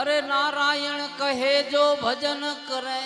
અરે નારાયણ કહે જો ભજન કરે.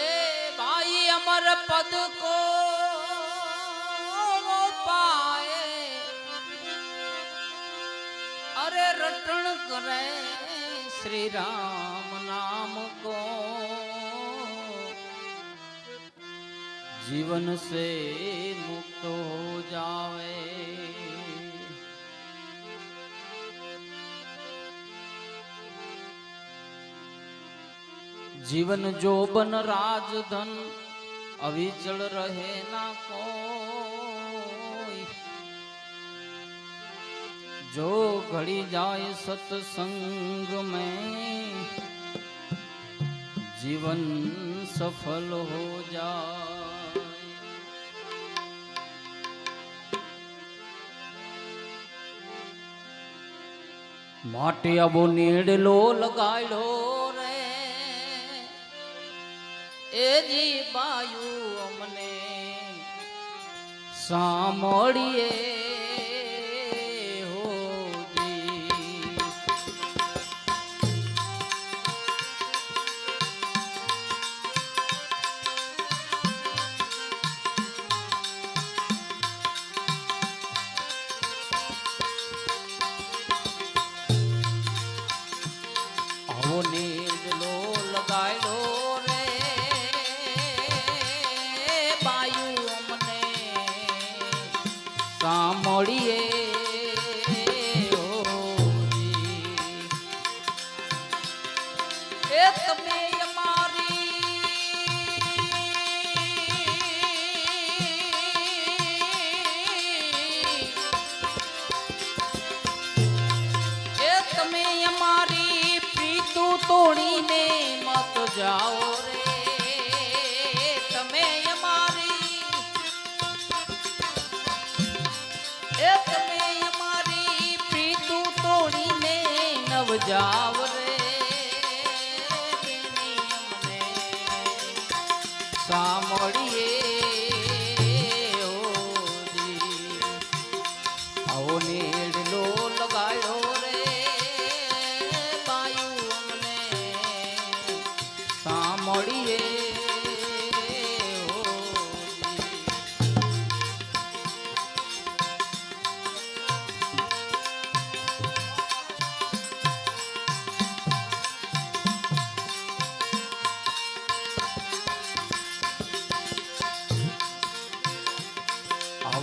એ ભાઈ અમર પદ કો પાએ અરે રટણ કરે શ્રી રામ નામ કો. જીવન સે મુક્ત હો જાવે. जीवन जो बन राजधन अविचल रहे ना कोई जो घड़ी जाए सत्संग में जीवन सफल हो जाए માટે આવો નીડલો લગાડ્યો રે એ બાયુ અમને. સાંભળીએ जाओ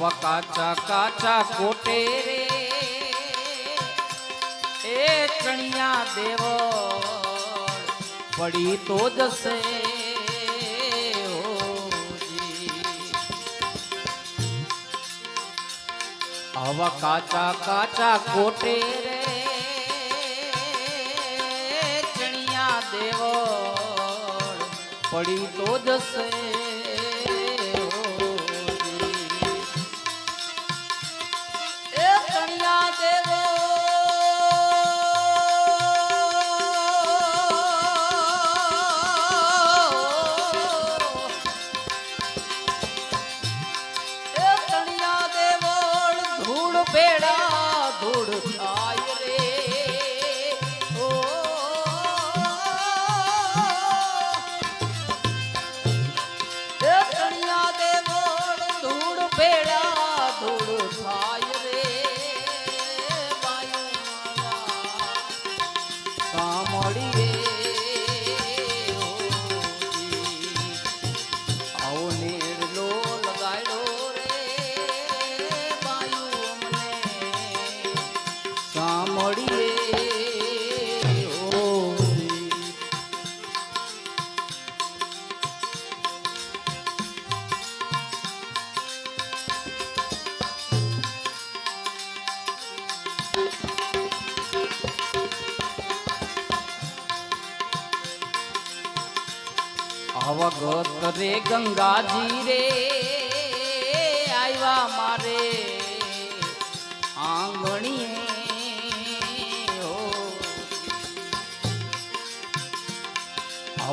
આવા કાચા કાચા કોટે રે એ ચણિયા દેવ પડી તો જશે. આવા કાચા કાચા કોટે રે ચણિયા દેવ પડી તો જશે Molly.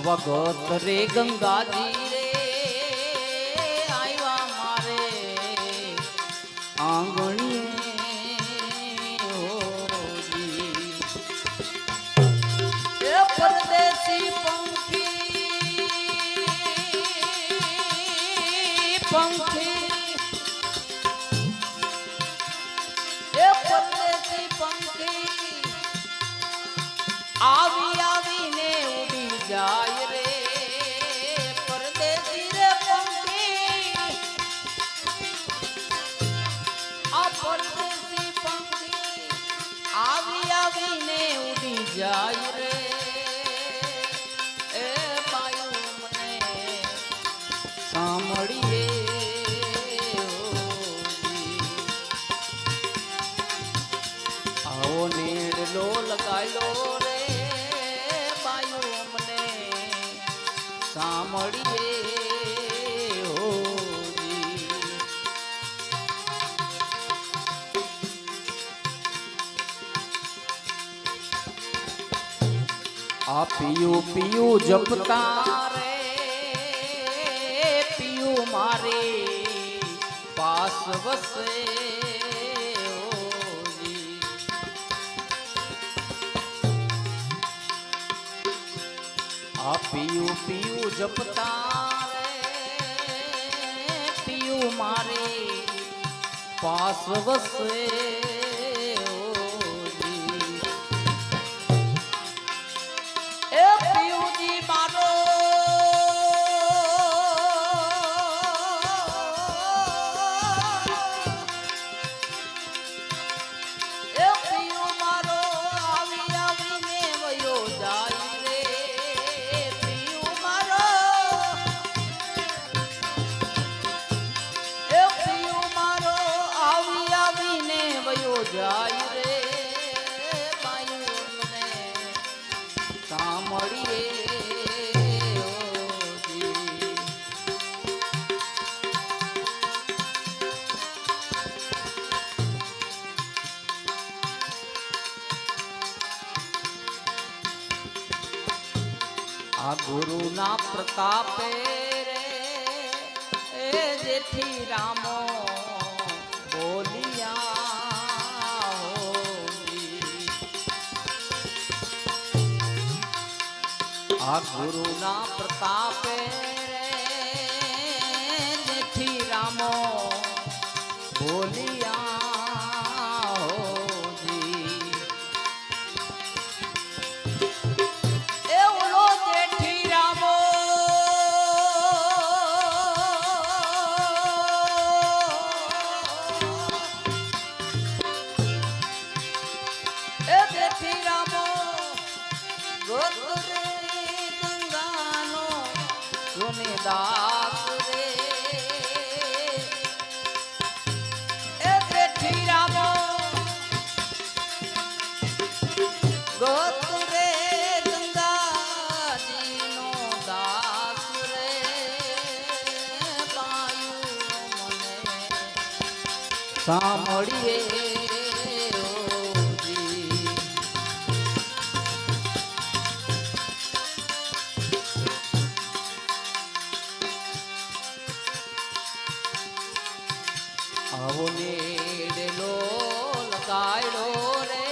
ભગત રે ગંગાજી રે આવ્યા મારે. આંગણી પરદેશી પંખી પંખી આવી આવીને ઉડી જાય. આ પિયું પિયું જપતા રે, પિયું મારે પાસ વસે. આ પિયું પિયું જપતા રે, પિયું મારે પાસ વસે ગુરુના પ્રતાપે રે એ જેઠી રામો બોલિયા. આ ગુરુના પ્રતાપે ગોત રે ગંગાનો સુને આવો નેડલો લગાડ્યો રે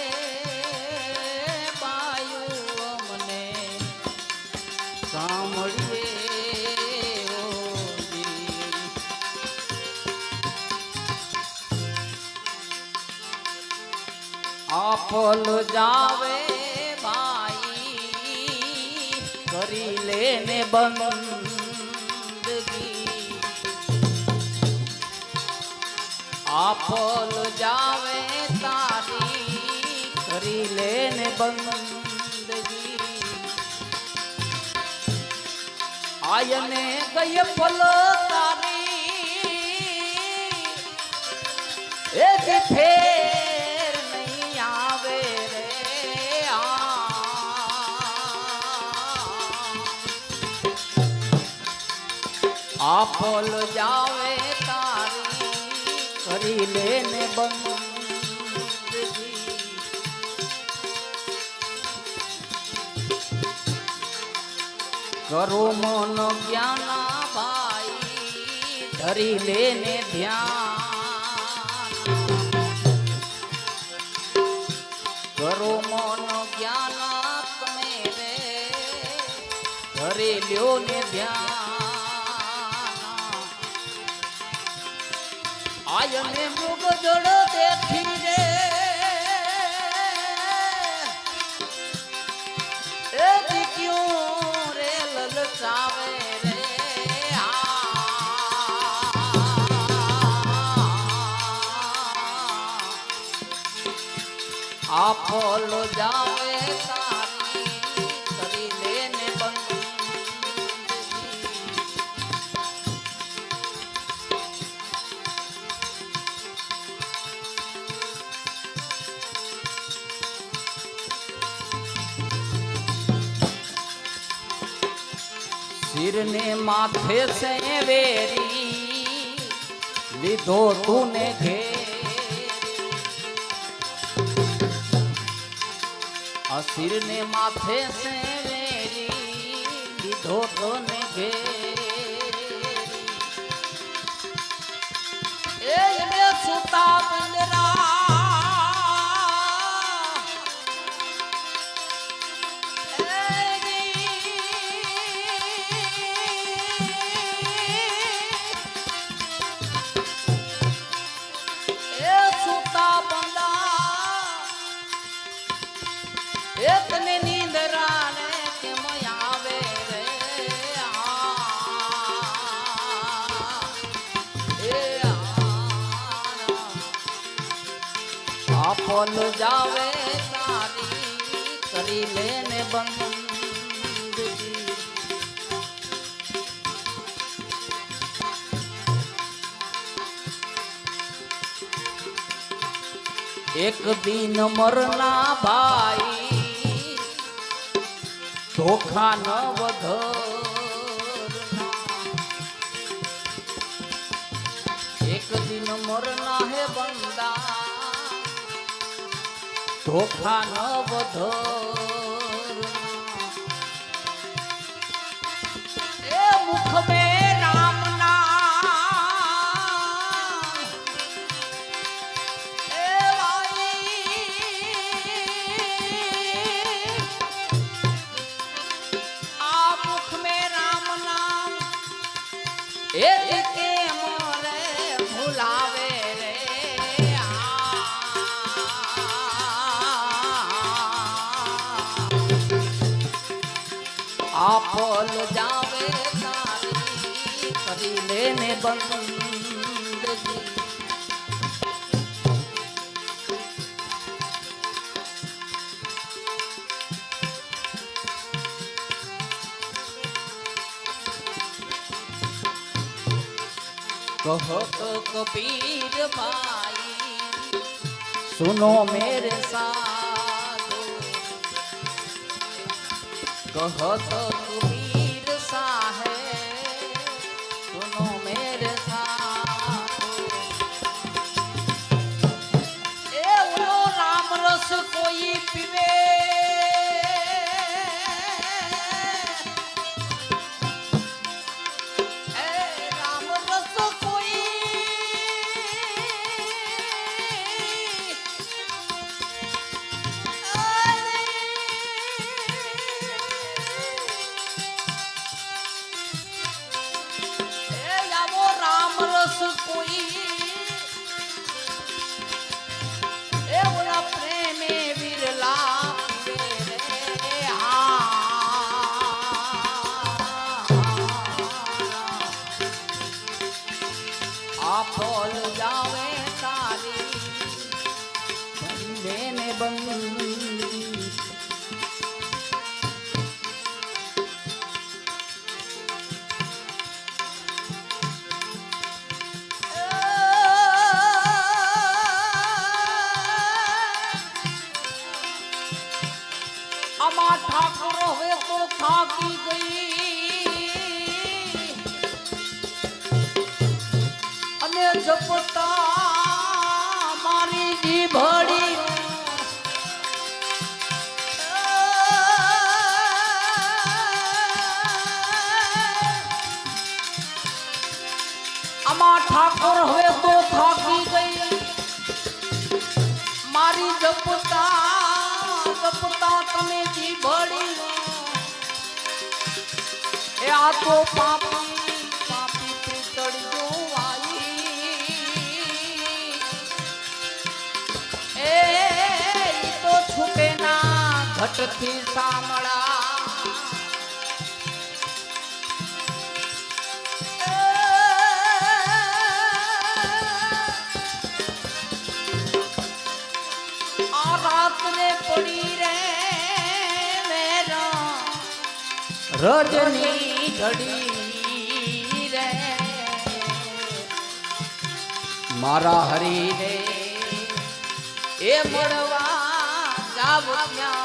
પાયું અમને સાંભળીએ. આપલ જાવે ભાઈ કરી લેને બંદગી આપલ જાવે તારી, કરી લેને બંદગી. આયને ગય ફલ તારી. એ ફેર નહીં આવે રે આ. ફલ જાવે કરી લેને બંદગી કરો મન જ્ઞાના ભાઈ ધરી લેને ધ્યાન. કરો મન જ્ઞાન તમે રે, ધરી લ્યો ને ધ્યાન. આયને મૃગ જળ દેખી રે એ દીકરીઓ રે લલચાવે રે આ ફળ જાવે શિરને માથે સે વેરી લીધો તું ને આ શિરને માથે સે વેરી લીધો તને ઘેરી. આપલ જાવે તારી કરી લેને બંદગી એક દિન મરના ભાઈ ધોખા ન વધ એક દિન મરના હે બંદા ધોખા ન એ મુખ મે બોલ જાવે તારી કરી લેને બંદગી કહો તો કબીર ભાઈ સુનો મેરે સાધુ કહો તો કબીર એ આ તો પાપી પાપી પીતળી જોવાઈ એ તો છૂટે ના ઘટથી સામળા પડી રે મેરા રજની ઘડી રે. મારા હરીને એ મળવા જાવ ત્યાં.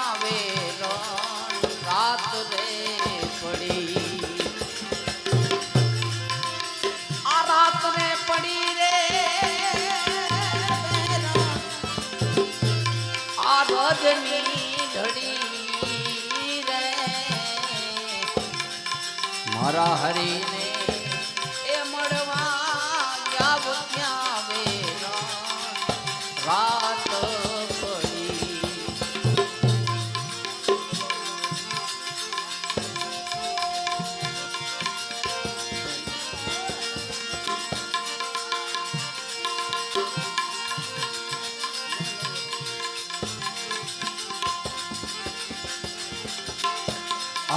મારા હરિને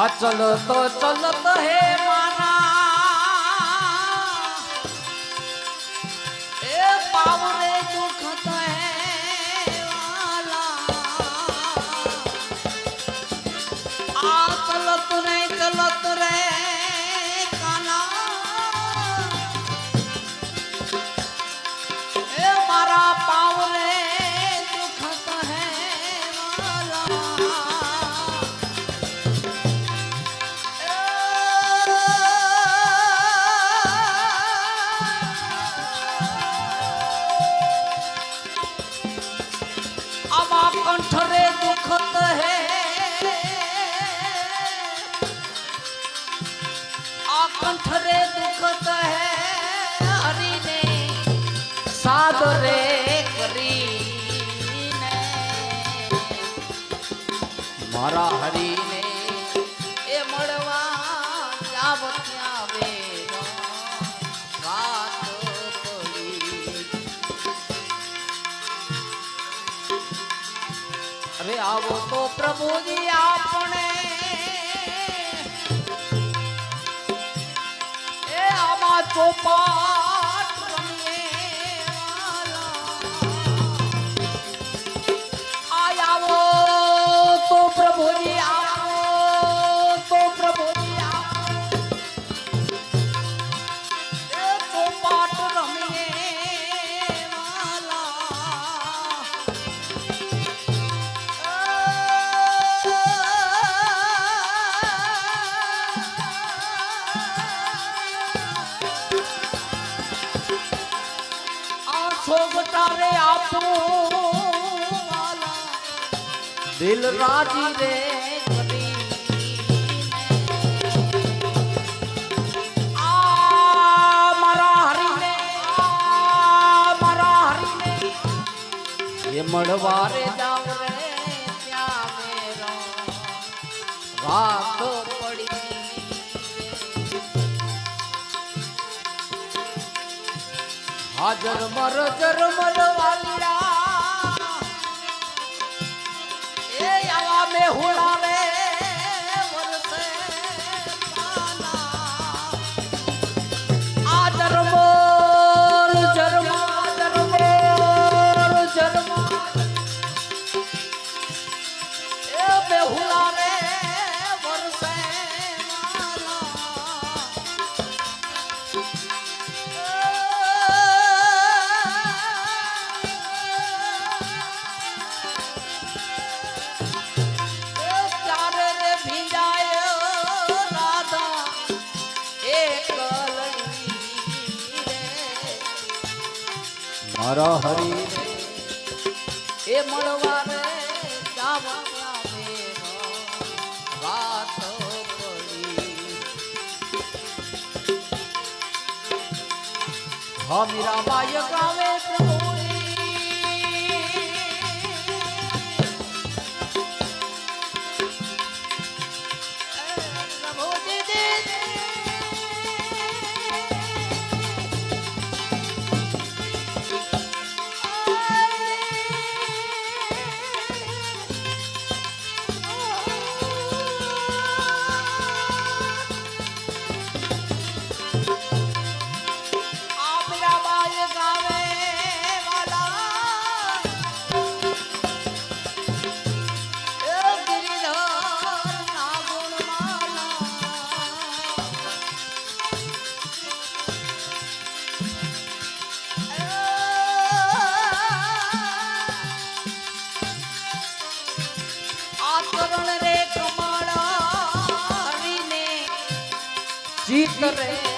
અચલ તો ચલત હે. સાદરે કરીને. મારા હરીને એ મળવા જાવ આવે અરે આવો તો પ્રભુજી આપણે. એ આમાં ચોપા સવારે જાવ રે ત્યાં મેરો વાતો પડી. હાજર મર, જર મર વાલિયા એ આવા મેહુણા રે હર હરી એ મળવા રે વાત પડી હમીરાબાઈ ગાવે Torres.